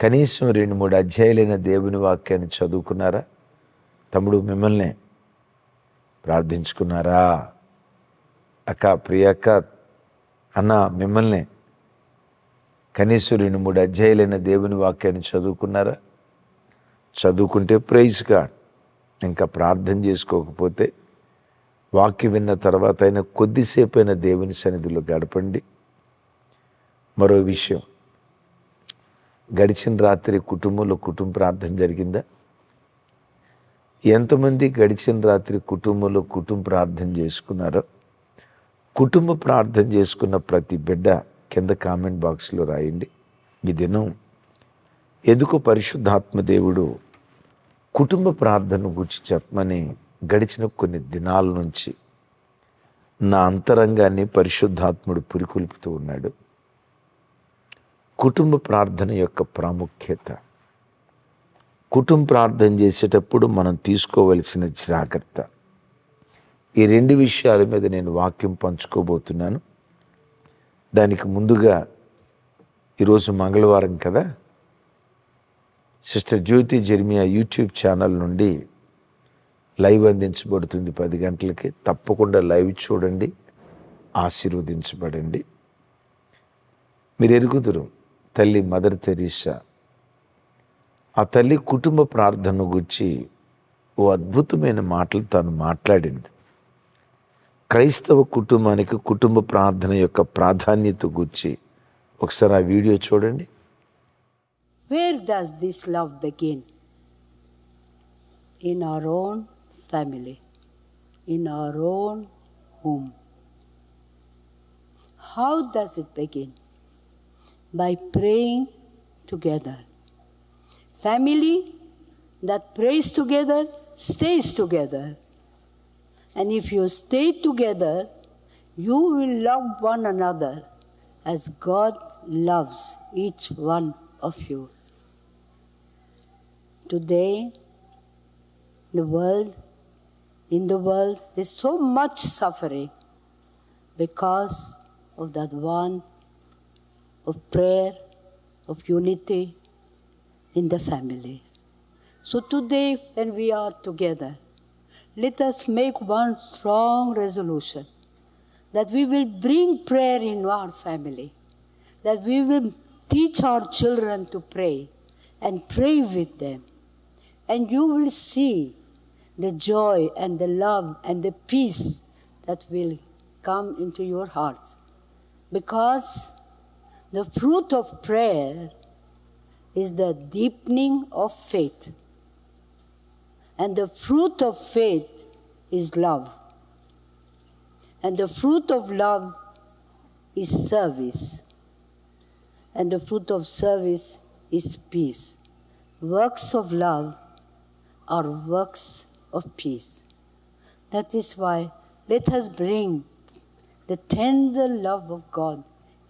కనీసం రెండు మూడు అధ్యాయులైన దేవుని వాక్యాన్ని చదువుకున్నారా? తమ్ముడు మిమ్మల్ని ప్రార్థించుకున్నారా? అక్క ప్రియక్క అన్న మిమ్మల్ని కనీసం రెండు మూడు అధ్యాయులైన దేవుని వాక్యాన్ని చదువుకున్నారా? చదువుకుంటే ప్రైజ్ గాడ్ ఇంకా ప్రార్థన చేసుకోకపోతే వాక్యం విన్న తర్వాత అయినా కొద్దిసేపైన దేవుని సన్నిధిలో గడపండి. మరో విషయం గడిచిన రాత్రి కుటుంబంలో కుటుంబ ప్రార్థన జరిగిందా? ఎంతమంది గడిచిన రాత్రి కుటుంబంలో కుటుంబ ప్రార్థన చేసుకున్నారో? కుటుంబ ప్రార్థన చేసుకున్న ప్రతి బిడ్డ కింద కామెంట్ బాక్స్లో రాయండి. ఈ దినం ఎందుకు పరిశుద్ధాత్మ దేవుడు కుటుంబ ప్రార్థన గురించి చెప్పమని గడిచిన కొన్ని దినాల నుంచి నా అంతరంగాన్ని పరిశుద్ధాత్ముడు పురికొల్పుతూ ఉన్నాడు. కుటుంబ ప్రార్థన యొక్క ప్రాముఖ్యత. కుటుంబ ప్రార్థన చేసేటప్పుడు మనం తీసుకోవలసిన జాగ్రత్త. ఈ రెండు విషయాల మీద నేను వాక్యం పంచుకోబోతున్నాను. దానికి ముందుగా ఈరోజు మంగళవారం కదా? Sister Jyothi Jeremiah YouTube channel నుండి లైవ్ అందించబడుతుంది పది గంటలకి. తప్పకుండా లైవ్ చూడండి ఆశీర్వదించబడండి. మీరు ఎరుగుదురు. తల్లి మదర్ తెరీసా ఆ తల్లి కుటుంబ ప్రార్థన గురించి ఓ అద్భుతమైన మాటలు తాను మాట్లాడింది. క్రైస్తవ కుటుంబానికి కుటుంబ ప్రార్థన యొక్క ప్రాధాన్యత గురించి ఒకసారి ఆ వీడియో చూడండి. Where does this love begin in our own family in our own home how does it begin By praying together. Family that prays together stays together. And if you stay together, you will love one another as God loves each one of you. Today, the world, in the world, there's so much suffering because of that want of prayer, of unity in the family. So today, when we are together, let us make one strong resolution that we will bring prayer in our family, that we will teach our children to pray and pray with them. And you will see the joy and the love and the peace that will come into your hearts. Because the fruit of prayer is the deepening of faith. And the fruit of faith is love. And the fruit of love is service. And the fruit of service is peace. Works of love are works of peace. That is why let us bring the tender love of God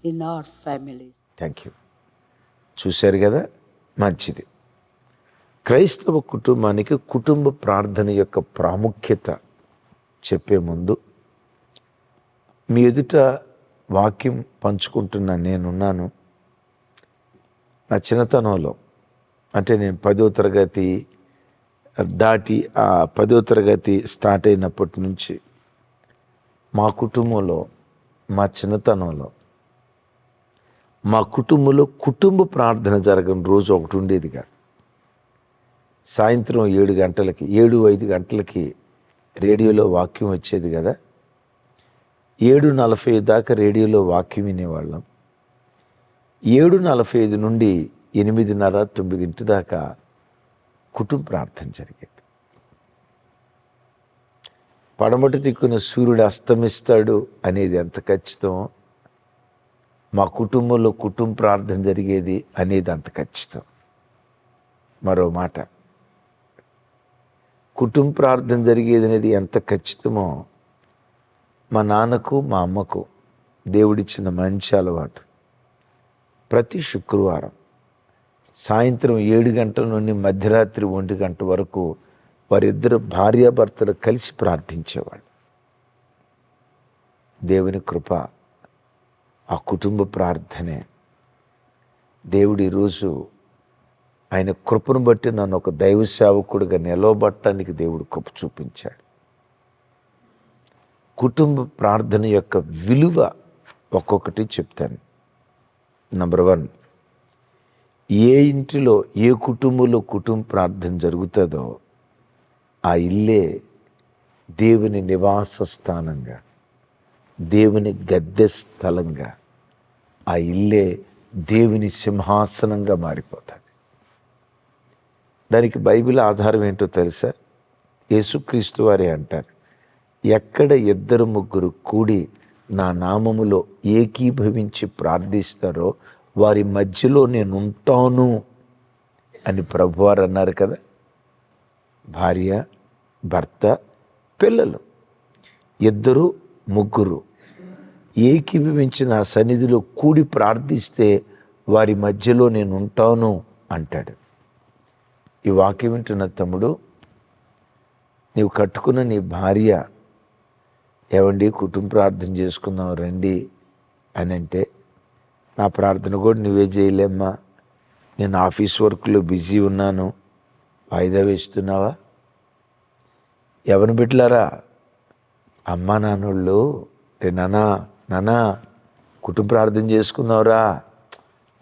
in our families thank you చూశారు కదా? మంచిది. క్రైస్తవ కుటుంబానికి కుటుంబ ప్రార్థన యొక్క ప్రాముఖ్యత చెప్పే ముందు మీ ఎదుట వాక్యం పంచుకుంటున్న నేనున్నాను. నా చిన్నతనంలో అంటే నేను పదో తరగతి దాటి ఆ పదో తరగతి స్టార్ట్ అయినప్పటి నుంచి మా కుటుంబంలో మా చిన్నతనంలో మా కుటుంబంలో కుటుంబ ప్రార్థన జరగని రోజు ఒకటి ఉండేది కాదు. సాయంత్రం ఏడు గంటలకి ఏడు ఐదు గంటలకి రేడియోలో వాక్యం వచ్చేది కదా? ఏడు నలభై దాకా రేడియోలో వాక్యం వినేవాళ్ళం. ఏడు నలభై ఐదు నుండి ఎనిమిదిన్నర తొమ్మిదింటి దాకా కుటుంబ ప్రార్థన జరిగేది. పడమటి దిక్కున సూర్యుడు అస్తమిస్తాడు అనేది ఎంత ఖచ్చితం? మా కుటుంబంలో కుటుంబ ప్రార్థన జరిగేది అనేది అంత ఖచ్చితం. మరో మాట. కుటుంబ ప్రార్థన జరిగేది అనేది ఎంత ఖచ్చితమో మా నాన్నకు మా అమ్మకు దేవుడిచ్చిన మంచి అలవాటు. ప్రతి శుక్రవారం సాయంత్రం ఏడు గంటల నుండి మధ్యరాత్రి ఒంటి గంట వరకు వారిద్దరు భార్యాభర్తలు కలిసి ప్రార్థించేవాళ్ళు. దేవుని కృప ఆ కుటుంబ ప్రార్థనే. దేవుడు ఈరోజు ఆయన కృపను బట్టి నన్ను ఒక దైవ సేవకుడిగా నిలవబట్టడానికి దేవుడు కృప చూపించాడు. కుటుంబ ప్రార్థన యొక్క విలువ ఒక్కొక్కటి చెప్తాను. నంబర్ వన్ ఏ ఇంటిలో ఏ కుటుంబంలో కుటుంబ ప్రార్థన జరుగుతుందో ఆ ఇల్లే దేవుని నివాస స్థానంగా దేవుని గద్దె స్థలంగా ఆ ఇల్లే దేవుని సింహాసనంగా మారిపోతుంది. దానికి బైబిల్ ఆధారం ఏంటో తెలుసా? యేసుక్రీస్తు వారే అంటారు ఎక్కడ ఇద్దరు ముగ్గురు కూడి నా నామములో ఏకీభవించి ప్రార్థిస్తారో వారి మధ్యలో నేను ఉంటాను అని ప్రభువారు అన్నారు కదా. భార్య భర్త పిల్లలు ఇద్దరు ముగ్గురు ఏకీభవించిన సన్నిధిలో కూడి ప్రార్థిస్తే వారి మధ్యలో నేను ఉంటాను అంటాడు. ఈ వాక్యం వింటున్న తమ్ముడు నీవు కట్టుకున్న నీ భార్య ఏమండి కుటుంబ ప్రార్థన చేసుకుందాం రండి అని అంటే నా ప్రార్థన కూడా నువ్వే చేయలేమ్మా నేను ఆఫీస్ వర్క్లో బిజీ ఉన్నాను వాయిదా వేస్తున్నావా? ఎవరిని బిడ్డలారా అమ్మా నాన్నోళ్ళు రే నానా నానా కుటుంబ ప్రార్థన చేసుకున్నావురా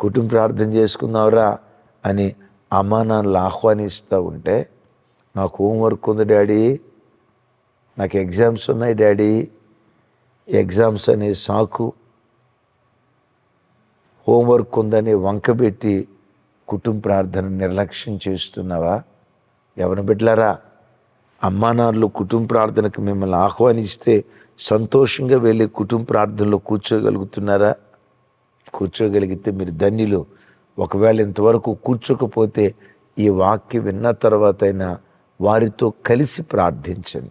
కుటుంబ ప్రార్థన చేసుకున్నావురా అని అమ్మ నన్ను ఆహ్వానిస్తూ ఉంటే నాకు హోంవర్క్ ఉంది డాడీ. నాకు ఎగ్జామ్స్ ఉన్నాయి డాడీ. ఎగ్జామ్స్ అనే సాకు హోంవర్క్ ఉందని వంకబెట్టి కుటుంబ ప్రార్థన నిర్లక్ష్యం చేస్తున్నావా? ఎవరిని బిడ్డలారా అమ్మానాన్నలు కుటుంబ ప్రార్థనకు మిమ్మల్ని ఆహ్వానిస్తే సంతోషంగా వెళ్ళి కుటుంబ ప్రార్థనలో కూర్చోగలుగుతున్నారా? కూర్చోగలిగితే మీరు ధన్యులు. ఒకవేళ ఇంతవరకు కూర్చోకపోతే ఈ వాక్యం విన్న తర్వాత అయినా వారితో కలిసి ప్రార్థించండి.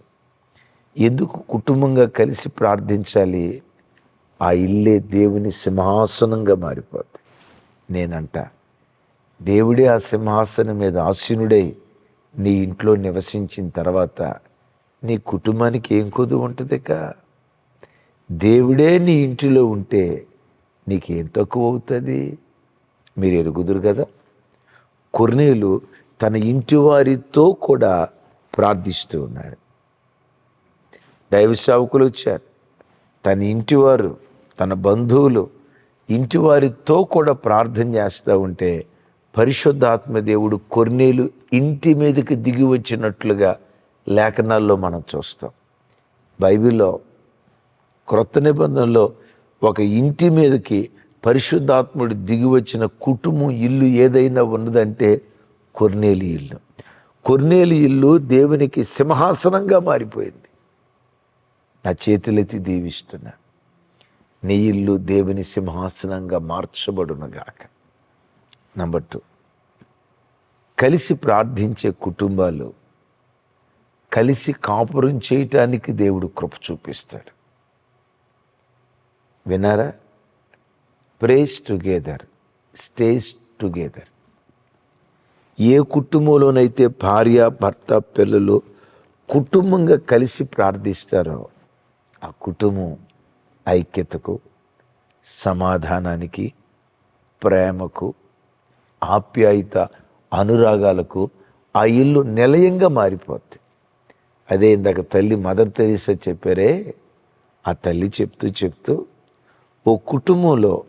ఎందుకు కుటుంబంగా కలిసి ప్రార్థించాలి? ఆ ఇల్లే దేవుని సింహాసనంగా మారిపోతుంది నేనంట దేవుడే ఆ సింహాసనం మీద ఆసీనుడై నీ ఇంట్లో నివసించిన తర్వాత నీ కుటుంబానికి ఏం కొద్దు ఉంటుందిక దేవుడే నీ ఇంటిలో ఉంటే నీకేం తక్కువ అవుతుంది? మీరు ఎరుగుదురు కదా? కొర్నేలు తన ఇంటి వారితో కూడా ప్రార్థిస్తూ ఉన్నాడు. దైవ సేవకులు వచ్చారు. తన ఇంటివారు తన బంధువులు ఇంటి వారితో కూడా ప్రార్థన చేస్తూ ఉంటే పరిశుద్ధాత్మ దేవుడు కొర్నేలు ఇంటి మీదకి దిగి వచ్చినట్లుగా లేఖనాల్లో మనం చూస్తాం. బైబిల్లో క్రొత్త నిబంధనలో ఒక ఇంటి మీదకి పరిశుద్ధాత్ముడు దిగి వచ్చిన కుటుంబం ఇల్లు ఏదైనా ఉన్నదంటే కొర్నేలి ఇల్లు. కొర్నేలి ఇల్లు దేవునికి సింహాసనంగా మారిపోయింది. నా చేతులెత్తి దీవిస్తున్నా. నీ ఇల్లు దేవుని సింహాసనంగా మార్చబడునుగాక నంబర్ టూ. కలిసి ప్రార్థించే కుటుంబాలు కలిసి కాపురం చేయటానికి దేవుడు కృప చూపిస్తాడు. వినారా ప్రేస్ టుగెదర్ స్టేస్ టుగెదర్ ఏ కుటుంబంలోనైతే భార్య భర్త పిల్లలు కుటుంబంగా కలిసి ప్రార్థిస్తారో ఆ కుటుంబం ఐక్యతకు సమాధానానికి ప్రేమకు ఆప్యాయత అనురాగాలకు ఆ ఇల్లు నిలయంగా మారిపోద్ది. అదే ఇందాక తల్లి మదర్ తెరీసా చెప్పారే ఆ తల్లి చెప్తూ చెప్తూ ఓ కుటుంబంలో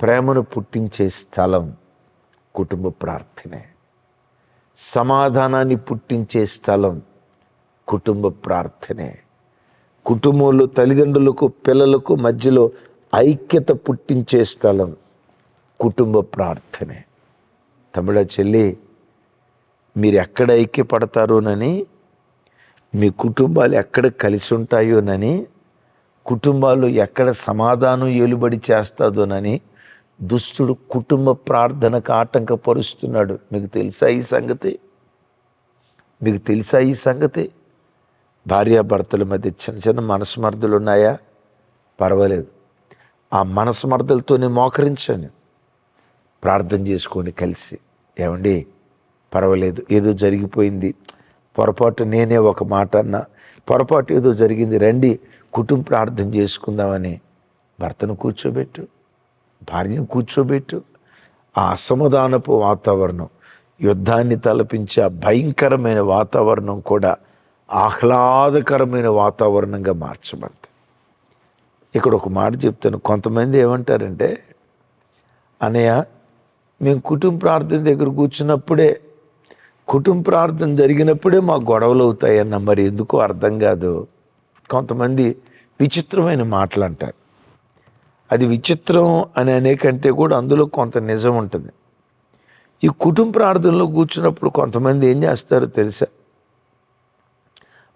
ప్రేమను పుట్టించే స్థలం కుటుంబ ప్రార్థనే. సమాధానాన్ని పుట్టించే స్థలం కుటుంబ ప్రార్థనే. కుటుంబంలో తల్లిదండ్రులకు పిల్లలకు మధ్యలో ఐక్యత పుట్టించే స్థలం కుటుంబ ప్రార్థనే. తమిళ చెల్లి మీరు ఎక్కడ ఐక్యపడతారోనని మీ కుటుంబాలు ఎక్కడ కలిసి ఉంటాయోనని కుటుంబాలు ఎక్కడ సమాధానం ఏలుబడి చేస్తాదోనని దుస్తుడు కుటుంబ ప్రార్థనకు ఆటంకపరుస్తున్నాడు. మీకు తెలుసా ఈ సంగతి? మీకు తెలుసా ఈ సంగతి? భార్యాభర్తల మధ్య చిన్న చిన్న మనస్మర్థలు ఉన్నాయా? పర్వాలేదు. ఆ మనస్మర్థలతోనే మోకరించండి. ప్రార్థన చేసుకొని కలిసి. ఏమండి? పర్వాలేదు. ఏదో జరిగిపోయింది. పొరపాటు నేనే ఒక మాట అన్నా పొరపాటు ఏదో జరిగింది రండి కుటుంబ ప్రార్థన చేసుకుందామని భర్తను కూర్చోబెట్టు భార్యను కూర్చోబెట్టు. ఆ అసమాధానపు వాతావరణం యుద్ధాన్ని తలపించే ఆ భయంకరమైన వాతావరణం కూడా ఆహ్లాదకరమైన వాతావరణంగా మార్చబడతాయి. ఇక్కడ ఒక మాట చెప్తాను. కొంతమంది ఏమంటారంటే అనయ్య మేము కుటుంబ ప్రార్థన దగ్గర కూర్చున్నప్పుడే కుటుంబ ప్రార్థన జరిగినప్పుడే మాకు గొడవలు అవుతాయన్న మరి ఎందుకో అర్థం కాదు. కొంతమంది విచిత్రమైన మాటలు అంటారు. అది విచిత్రం అని అనేకంటే కూడా అందులో కొంత నిజం ఉంటుంది. ఈ కుటుంబ ప్రార్థనలో కూర్చున్నప్పుడు కొంతమంది ఏం చేస్తారో తెలుసా?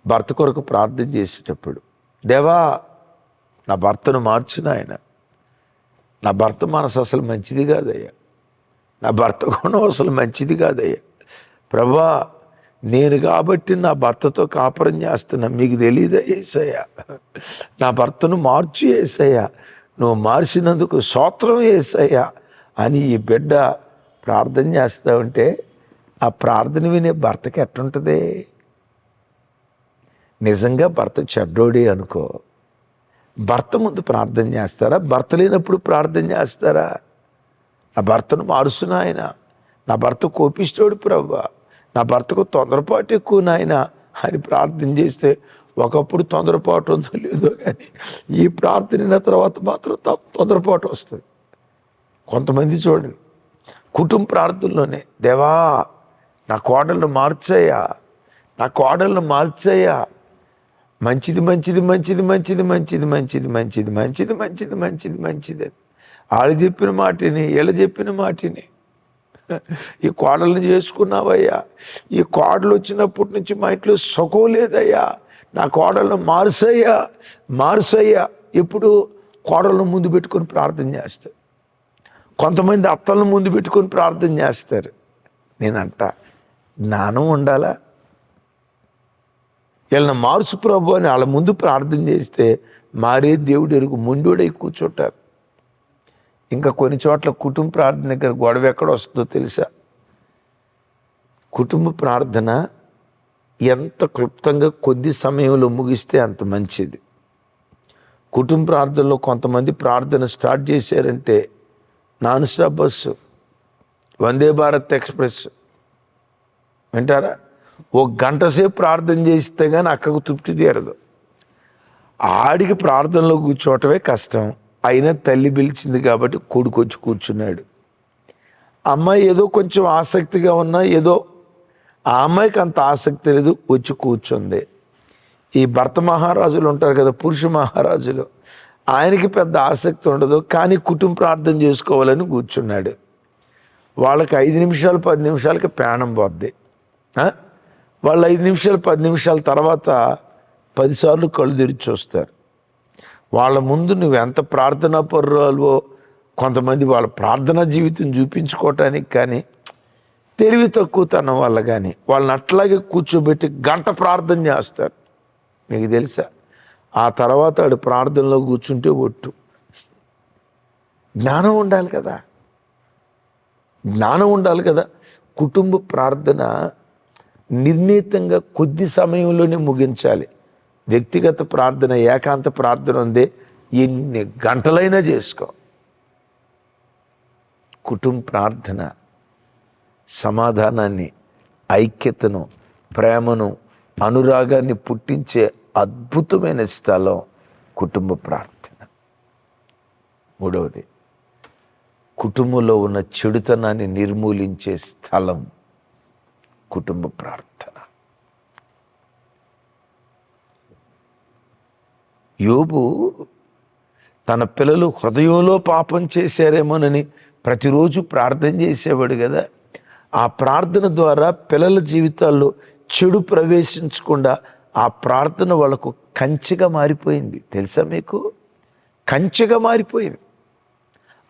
భర్త కొరకు ప్రార్థన చేసేటప్పుడు దేవా నా భర్తను మార్చిన ఆయన నా భర్త మనసు అసలు మంచిది కాదయ్యా. నా భర్త గుణం అసలు మంచిది కాదయ్యా. ప్రభా నేను కాబట్టి నా భర్తతో కాపురం చేస్తున్నా. మీకు తెలియదా ఏసయ్యా? నా భర్తను మార్చి ఏసయ్యా. నువ్వు మార్చినందుకు సోత్రం ఏసయ్యా అని ఈ బిడ్డ ప్రార్థన చేస్తా ఉంటే ఆ ప్రార్థన వినే భర్తకి ఎట్టుంటుంది నిజంగా భర్త చెడ్డోడే అనుకో. భర్త ముందు ప్రార్థన చేస్తారా? భర్త లేనప్పుడు ప్రార్థన చేస్తారా? నా భర్తను మారుస్తున్నా ఆయన నా భర్త కోపిస్తోడు ప్రభా. నా భర్తకు తొందరపాటు ఎక్కువ నాయన అని ప్రార్థన చేస్తే ఒకప్పుడు తొందరపాటు ఉందో లేదో కానీ ఈ ప్రార్థన అయిన తర్వాత మాత్రం త- తొందరపాటు వస్తుంది కొంతమంది చూడండి కుటుంబ ప్రార్థనలోనే దేవా నా కోడలను మార్చయ్యా నా కోడలను మార్చయ్యా మంచిది మంచిది మంచిది మంచిది మంచిది మంచిది మంచిది మంచిది మంచిది మంచిది మంచిది వాళ్ళు చెప్పిన మాటిని వీళ్ళు చెప్పిన మాటిని ఈ కోడలను చేసుకున్నావయ్యా. ఈ కోడలు వచ్చినప్పటి నుంచి మా ఇంట్లో సుఖం లేదయ్యా. నా కోడలను మారుసయ్యా మారుసయ్యా. ఎప్పుడు కోడలను ముందు పెట్టుకొని ప్రార్థన చేస్తారు. కొంతమంది అత్తలను ముందు పెట్టుకొని ప్రార్థన చేస్తారు. నేనంట జ్ఞానం ఉండాలా? వీళ్ళని మార్చు ప్రభు అని వాళ్ళ ముందు ప్రార్థన చేస్తే మారే దేవుడు ఎరుగు ముండోడై కూర్చుంటారు. ఇంకా కొన్ని చోట్ల కుటుంబ ప్రార్థన దగ్గర గొడవ ఎక్కడ వస్తుందో తెలుసా? కుటుంబ ప్రార్థన ఎంత క్లుప్తంగా కొద్ది సమయంలో ముగిస్తే అంత మంచిది. కుటుంబ ప్రార్థనలో కొంతమంది ప్రార్థన స్టార్ట్ చేశారంటే non stop bus Vande Bharat express వింటారా? ఓ గంట సేపు ప్రార్థన చేస్తే కానీ అక్కకు తృప్తి తీరదు. ఆడికి ప్రార్థనలో కూర్చోవటమే కష్టం. అయినా తల్లి పిలిచింది కాబట్టి కొడుకు వచ్చి కూర్చున్నాడు. అమ్మాయి ఏదో కొంచెం ఆసక్తిగా ఉన్నా ఏదో ఆ అమ్మాయికి అంత ఆసక్తి లేదు వచ్చి కూర్చుంది. ఈ భర్త మహారాజులు ఉంటారు కదా పురుష మహారాజులు. ఆయనకి పెద్ద ఆసక్తి ఉండదు కానీ కుటుంబ ప్రార్థన చేసుకోవాలని కూర్చున్నాడు. వాళ్ళకి ఐదు నిమిషాలు పది నిమిషాలకి ప్రాణం పోద్ది. వాళ్ళు ఐదు నిమిషాలు పది నిమిషాల తర్వాత పదిసార్లు కళ్ళు తెరిచి చూస్తారు. వాళ్ళ ముందు నువ్వు ఎంత ప్రార్థనా పర్రాలువో కొంతమంది వాళ్ళ ప్రార్థనా జీవితం చూపించుకోవటానికి కానీ తెలివి తక్కువతనం వల్ల కానీ వాళ్ళని అట్లాగే కూర్చోబెట్టి గంట ప్రార్థన చేస్తారు. మీకు తెలుసా? ఆ తర్వాత ఆడు ప్రార్థనలో కూర్చుంటే ఒట్టు. జ్ఞానం ఉండాలి కదా. జ్ఞానం ఉండాలి కదా. కుటుంబ ప్రార్థన నిర్ణీతంగా కొద్ది సమయంలోనే ముగించాలి. వ్యక్తిగత ప్రార్థన ఏకాంత ప్రార్థన ఉంది ఎన్ని గంటలైనా చేసుకో. కుటుంబ ప్రార్థన సమాధానాన్ని ఐక్యతను ప్రేమను అనురాగాన్ని పుట్టించే అద్భుతమైన స్థలం కుటుంబ ప్రార్థన. మూడవది కుటుంబంలో ఉన్న చెడుతనాన్ని నిర్మూలించే స్థలం కుటుంబ ప్రార్థన. యోబు తన పిల్లలు హృదయంలో పాపం చేశారేమోనని ప్రతిరోజు ప్రార్థన చేసేవాడు కదా. ఆ ప్రార్థన ద్వారా పిల్లల జీవితాల్లో చెడు ప్రవేశించకుండా ఆ ప్రార్థన వాళ్ళకు కంచెగా మారిపోయింది. తెలుసా మీకు? కంచెగా మారిపోయింది.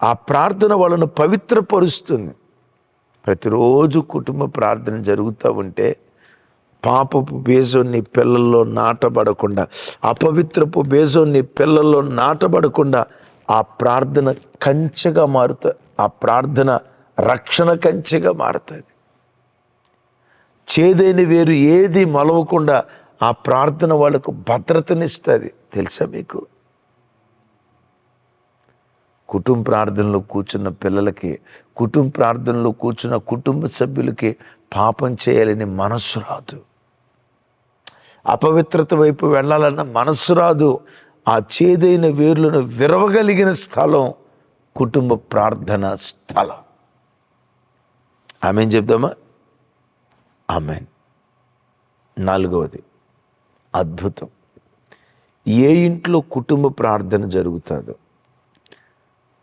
ఆ ప్రార్థన వాళ్ళను పవిత్రపరుస్తుంది. ప్రతిరోజు కుటుంబ ప్రార్థన జరుగుతూ ఉంటే పాపపు బేజం నీ పిల్లల్లో నాటబడకుండా అపవిత్రపు బేజం నీ పిల్లల్లో నాటబడకుండా ఆ ప్రార్థన కంచెగా మారుతుంది ఆ ప్రార్థన రక్షణ కంచెగా మారుతుంది. చేదైన వేరు ఏది మలవకుండా ఆ ప్రార్థన వాళ్ళకు భద్రతనిస్తుంది. తెలుసా మీకు? కుటుంబ ప్రార్థనలో కూర్చున్న పిల్లలకి కుటుంబ ప్రార్థనలో కూర్చున్న కుటుంబ సభ్యులకి పాపం చేయాలని మనస్సు రాదు. అపవిత్రత వైపు వెళ్ళాలన్న మనస్సు రాదు. ఆ చేదైన వేర్లను విరవగలిగిన స్థలం కుటుంబ ప్రార్థన స్థలం. ఆమె చెప్దామా? ఆమెన్. నాలుగవది అద్భుతం. ఏ ఇంట్లో కుటుంబ ప్రార్థన జరుగుతుందో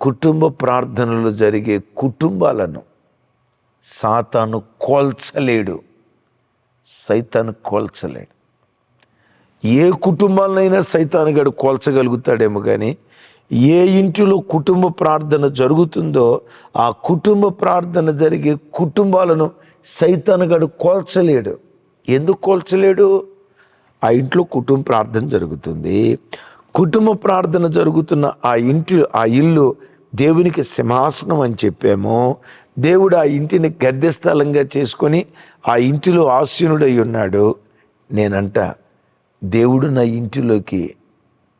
కుటుంబ ప్రార్థనలు జరిగే కుటుంబాలను సాతాను కోల్చలేడు సైతాను కోల్చలేడు. ఏ కుటుంబాలనైనా సైతానుగాడు కోల్చగలుగుతాడేమో కానీ ఏ ఇంటిలో కుటుంబ ప్రార్థన జరుగుతుందో ఆ కుటుంబ ప్రార్థన జరిగే కుటుంబాలను సైతానుగాడు కోల్చలేడు. ఎందుకు కోల్చలేడు? ఆ ఇంట్లో కుటుంబ ప్రార్థన జరుగుతుంది. కుటుంబ ప్రార్థన జరుగుతున్న ఆ ఇంటి ఆ ఇల్లు దేవునికి సింహాసనం అని చెప్పాము. దేవుడు ఆ ఇంటిని గద్దె స్థలంగా చేసుకొని ఆ ఇంటిలో ఆసీనుడై ఉన్నాడు. నేనంట దేవుడు నా ఇంటిలోకి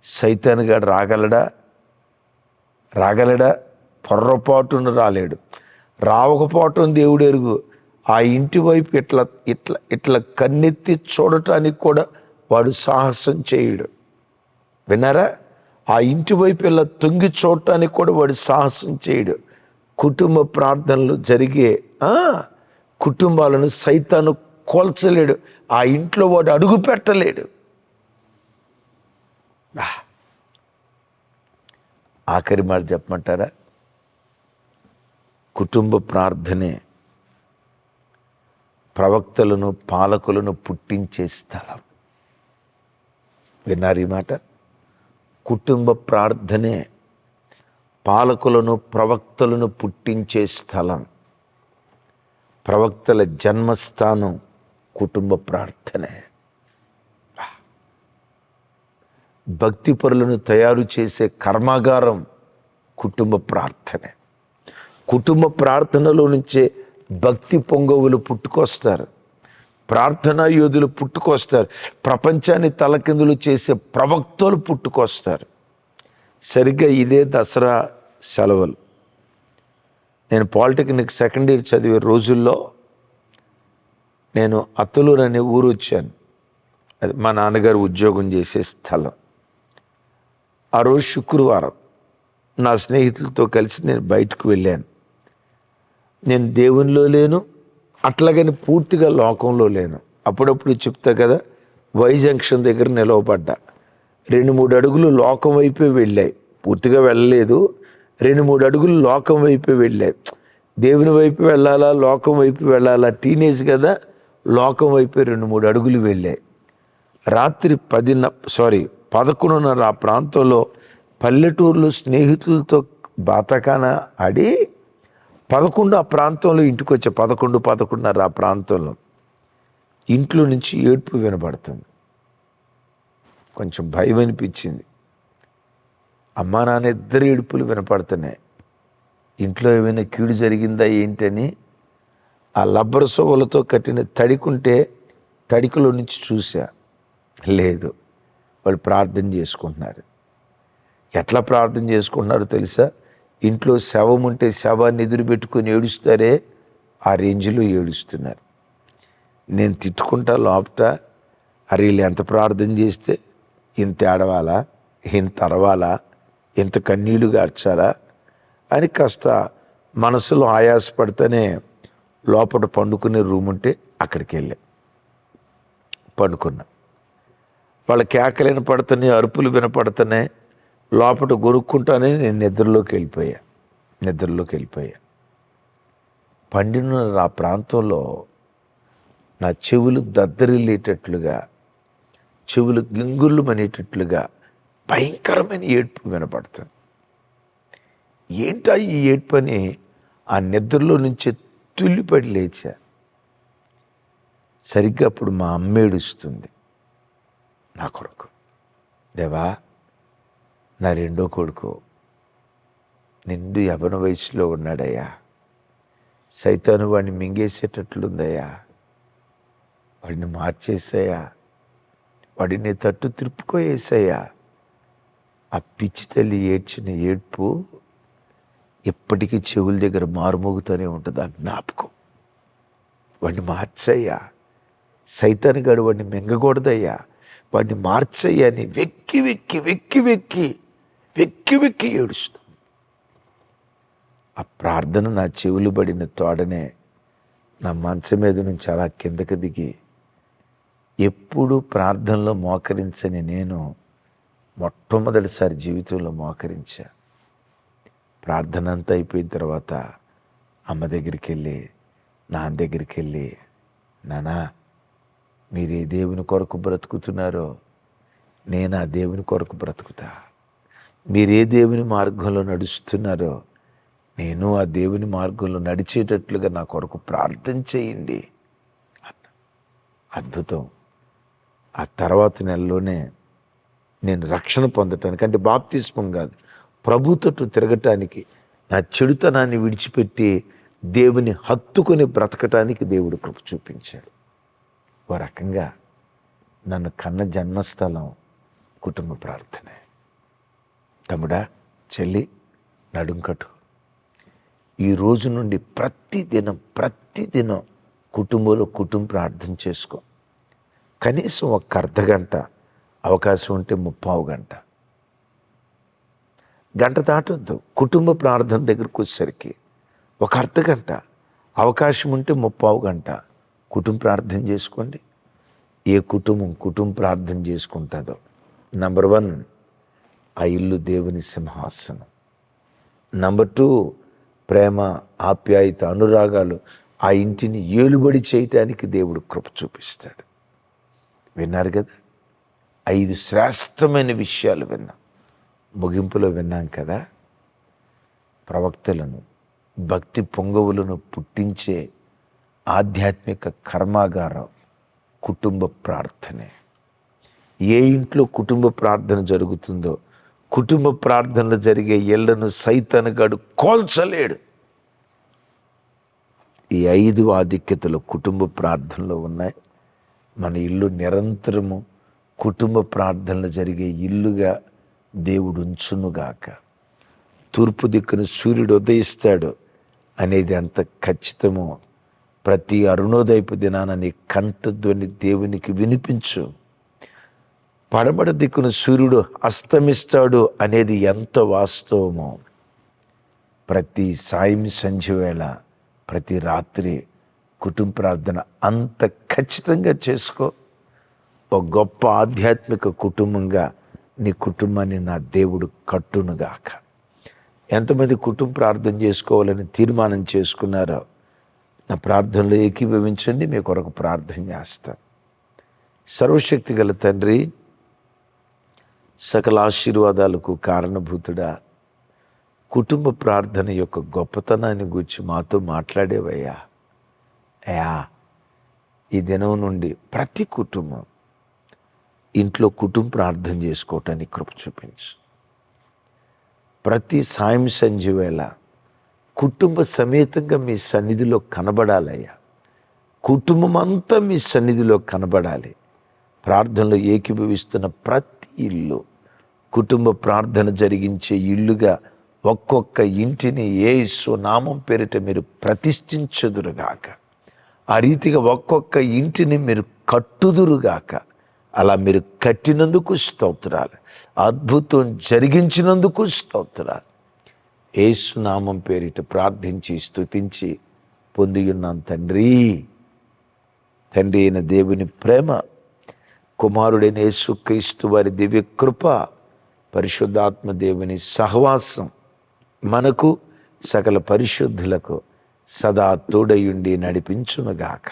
సైతానుగా రాగలడా? రాగలడా? పొర్రపాటును రాలేడు. రావకపోవటం దేవుడు ఎరుగు. ఆ ఇంటి వైపు ఇట్లా ఇట్లా ఇట్లా కన్నెత్తి చూడటానికి కూడా వాడు సాహసం చేయడు. విన్నారా? ఆ ఇంటి వైపు ఇలా తొంగి చూడటానికి కూడా వాడు సాహసం చేయడు. కుటుంబ ప్రార్థనలు జరిగే కుటుంబాలను సైతాను కోల్చలేడు. ఆ ఇంట్లో వాడు అడుగు పెట్టలేడు. ఆఖరి మాట చెప్పమంటారా? కుటుంబ ప్రార్థనే ప్రవక్తలను పాలకులను పుట్టించే స్థలం. విన్నారు ఈ మాట? కుటుంబ ప్రార్థనే పాలకులను ప్రవక్తలను పుట్టించే స్థలం. ప్రవక్తల జన్మస్థానం కుటుంబ ప్రార్థనే. భక్తి పరులను తయారు చేసే కర్మాగారం కుటుంబ ప్రార్థనే. కుటుంబ ప్రార్థనలో నుంచే భక్తి పొంగవులు పుట్టుకొస్తారు. ప్రార్థనా యోధులు పుట్టుకొస్తారు. ప్రపంచాన్ని తలకిందులు చేసే ప్రవక్తలు పుట్టుకొస్తారు. సరిగ్గా ఇదే దసరా సెలవులు. నేను పాలిటెక్నిక్ సెకండ్ ఇయర్ చదివే రోజుల్లో నేను అత్తలూరు అనే ఊరు వచ్చాను. అది మా నాన్నగారు ఉద్యోగం చేసే స్థలం. ఆ రోజు శుక్రవారం నా స్నేహితులతో కలిసి నేను బయటకు వెళ్ళాను. నేను దేవునిలో లేను అట్లాగని పూర్తిగా లోకంలో లేను. అప్పుడప్పుడు చెప్తా కదా వై జంక్షన్ దగ్గర నిలవబడ్డా. రెండు మూడు అడుగులు లోకం వైపే వెళ్ళాయి. పూర్తిగా వెళ్ళలేదు. రెండు మూడు అడుగులు లోకం వైపే వెళ్ళాయి. దేవుని వైపు వెళ్ళాలా లోకం వైపు వెళ్ళాలా? టీనేజ్ కదా లోకం వైపే రెండు మూడు అడుగులు వెళ్ళాయి. రాత్రి పదిన్న సారీ పదకొండున్నర ఆ ప్రాంతంలో పల్లెటూరులో స్నేహితులతో బాతకాన ఆడి పదకొండు ఆ ప్రాంతంలో ఇంటికి వచ్చే పదకొండు పదకొండున్నర ఆ ప్రాంతంలో ఇంట్లో నుంచి ఏడుపు వినబడుతుంది. కొంచెం భయం అనిపించింది. అమ్మా నాన్న ఇద్దరు ఏడుపులు వినపడుతున్నాయి. ఇంట్లో ఏమైనా కీడు జరిగిందా ఏంటని? ఆ లబ్బర్ సోవలతో కట్టిన తడికుంటే తడికలో నుంచి చూసా లేదు. వాళ్ళు ప్రార్థన చేసుకుంటున్నారు. ఎట్లా ప్రార్థన చేసుకుంటున్నారో తెలుసా? ఇంట్లో శవం ఉంటే శవాన్ని ఎదురు పెట్టుకొని ఏడుస్తారే? ఆ రేంజ్లో ఏడుస్తున్నారు. నేను తిట్టుకుంటా లోపట అరే వీళ్ళు ఎంత ప్రార్థన చేస్తే ఇంత ఏడవాలా? ఇంత అరవాలా? ఇంత కన్నీళ్ళు గార్చాలా? అని కాస్త మనసులో ఆయాసపడితేనే లోపల పండుకునే రూమ్ ఉంటే అక్కడికి వెళ్ళాం పండుకున్నాం. వాళ్ళ కేకలు వినపడుతున్నాయి అరుపులు వినపడుతున్నాయి. లోపల గొరుక్కుంటానే నేను నిద్రలోకి వెళ్ళిపోయా. నిద్రలోకి వెళ్ళిపోయా. పండిన ఆ ప్రాంతంలో నా చెవులు దద్దరిల్లేటట్లుగా చెవులు గింగుళ్ళు మనేటట్లుగా భయంకరమైన ఏడ్పు వినపడుతుంది. ఏంటా ఈ ఏడ్పని? ఆ నిద్రలో నుంచి తుల్లిపడి లేచా. సరిగ్గా అప్పుడు మా అమ్మ ఏడుస్తుంది. నా కొరకు. దేవా నా రెండో కొడుకు నిండు యవన వయసులో ఉన్నాడయ్యా. సైతాను వాడిని మింగేసేటట్లుందయ్యా. వాడిని మార్చేసాయా వాడిని తట్టు త్రిప్పుకోయేసయ్యా ఆ పిచ్చి తల్లి ఏడ్చిన ఏడ్పు ఎప్పటికీ చెవుల దగ్గర మారుమోగుతూనే ఉంటుంది ఆ జ్ఞాపకం. వాడిని మార్చయ్యా. సైతాన్ గడు వాడిని మింగకూడదయ్యా. వాడిని మార్చేయని వెక్కి వెక్కి వెక్కి వెక్కి వెక్కి వెక్కి ఏడుస్తుంది. ఆ ప్రార్థన నా చెవులు పడిన తోడనే నా మంచం మీద నుంచి అలా కిందకు దిగి ఎప్పుడు ప్రార్థనలో మోకరించని నేను మొట్టమొదటిసారి జీవితంలో మోకరించా. ప్రార్థన అంతా అయిపోయిన తర్వాత అమ్మ దగ్గరికి వెళ్ళి నాన్న దగ్గరికి వెళ్ళి నానా మీరు ఏ దేవుని కొరకు బ్రతుకుతున్నారో నేను ఆ దేవుని కొరకు బ్రతుకుతా. మీరు ఏ దేవుని మార్గంలో నడుస్తున్నారో నేను ఆ దేవుని మార్గంలో నడిచేటట్లుగా నా కొరకు ప్రార్థన చేయండి అన్న. అద్భుతం. ఆ తర్వాత నెలలోనే నేను రక్షణ పొందటానికి అంటే బాప్తిస్మం కాదు ప్రభుత్వటు తిరగటానికి నా చెడుతనాన్ని విడిచిపెట్టి దేవుని హత్తుకొని బ్రతకటానికి దేవుడు కృప చూపించాడు. ఓ రకంగా నన్ను కన్న జన్మస్థలం కుటుంబ ప్రార్థనే. తమ్ముడా చెల్లి నడుం కట్టు. ఈ రోజు నుండి ప్రతి దినం ప్రతి దినం కుటుంబంలో కుటుంబ ప్రార్థన చేసుకో. కనీసం ఒక అర్ధ గంట అవకాశం ఉంటే ముప్పావు గంట. గంట దాటొద్దు. కుటుంబ ప్రార్థన దగ్గరకు వచ్చేసరికి ఒక అర్ధ గంట అవకాశం ఉంటే ముప్పావు గంట. కుటుంబ ప్రార్థన చేసుకోండి. ఏ కుటుంబం కుటుంబ ప్రార్థన చేసుకుంటుందో. నంబర్ వన్ ఆ ఇల్లు దేవుని సింహాసనం. నంబర్ టూ ప్రేమ ఆప్యాయత అనురాగాలు ఆ ఇంటిని ఏలుబడి చేయటానికి దేవుడు కృప చూపిస్తాడు. విన్నారు కదా? ఐదు శ్రేష్టమైన విషయాలు విన్నాం. ముగింపులో విన్నాం కదా? ప్రవక్తలను భక్తి పొంగవులను పుట్టించే ఆధ్యాత్మిక కర్మాగారం కుటుంబ ప్రార్థనే. ఏ ఇంట్లో కుటుంబ ప్రార్థన జరుగుతుందో కుటుంబ ప్రార్థనలు జరిగే ఇళ్ళను సైతనగాడు కోల్చలేడు. ఈ ఐదు ఆధిక్యతలు కుటుంబ ప్రార్థనలో ఉన్నాయి. మన ఇల్లు నిరంతరము కుటుంబ ప్రార్థనలు జరిగే ఇల్లుగా దేవుడు ఉంచునుగాక. తూర్పు దిక్కున సూర్యుడు ఉదయిస్తాడు అనేది అంత ఖచ్చితమో ప్రతి అరుణోదయపు దినాన నీ కంఠధ్వని దేవునికి వినిపించు. పడమడ దిక్కున సూర్యుడు అస్తమిస్తాడు అనేది ఎంత వాస్తవమో. ప్రతి సాయం సంధ్యవేళ ప్రతి రాత్రి కుటుంబ ప్రార్థన అంత ఖచ్చితంగా చేసుకో. ఒక గొప్ప ఆధ్యాత్మిక కుటుంబంగా నీ కుటుంబాన్ని నా దేవుడు కట్టునుగాక. ఎంతమంది కుటుంబ ప్రార్థన చేసుకోవాలని తీర్మానం చేసుకున్నారో నా ప్రార్థనలో ఏకీభవించండి మీ కొరకు ప్రార్థన చేస్తాను సర్వశక్తి గల తండ్రి సకల ఆశీర్వాదాలకు కారణభూతుడా కుటుంబ ప్రార్థన యొక్క గొప్పతనాన్ని గురించి మాతో మాట్లాడేవయ్యా. అయా ఈ దినం నుండి ప్రతి కుటుంబం ఇంట్లో కుటుంబ ప్రార్థన చేసుకోవటానికి కృప చూపించు. ప్రతి సాయం సంజీవేళ కుటుంబ సమేతంగా మీ సన్నిధిలో కనబడాలయ్యా. కుటుంబం అంతా మీ సన్నిధిలో కనబడాలి. ప్రార్థనలో ఏకీభవిస్తున్న ప్రతి ఇల్లు కుటుంబ ప్రార్థన జరిగించే ఇల్లుగా ఒక్కొక్క ఇంటిని ఏ నామం పేరిట మీరు ప్రతిష్ఠించుదురుగాక. ఆ రీతిగా ఒక్కొక్క ఇంటిని మీరు కట్టుదురుగాక. అలా మీరు కట్టినందుకు స్తోత్రాలు అద్భుతం జరిగించినందుకు స్తోత్రాలు. ఏసునామం పేరిట ప్రార్థించి స్థుతించి పొందియున్నాను తండ్రి. తండ్రి అయిన దేవుని ప్రేమ కుమారుడైన యేసుక్రీస్తు వారి దివ్య కృప పరిశుద్ధాత్మ దేవుని సహవాసం మనకు సకల పరిశుద్ధులకు సదా తోడయుండి నడిపించునుగాక.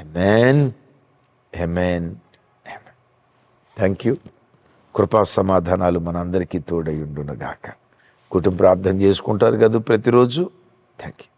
ఎమెన్ ఎమెన్ థ్యాంక్ యూ కృపా సమాధానాలు మనందరికీ తోడయుండునుగాక. కుటుంబ ప్రార్థన చేసుకుంటారు కదా ప్రతిరోజు. Thank you